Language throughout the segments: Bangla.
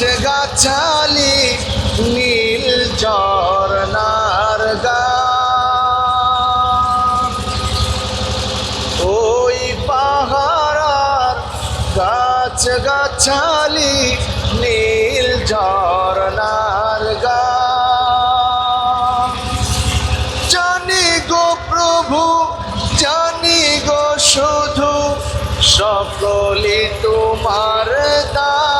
আছে গাছালি, নীল ঝর্ণার ওই পাহাড়ার গাছ গাছালি, নীল ঝর্ণার গা। জানি গো প্রভু, জানি গো শুধু সকলে তোমার দা।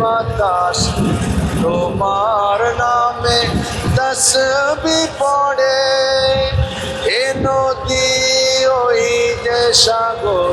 বাতাস। তোমার নামে তসবি পড়ে। এ নদী ওই যে সাগর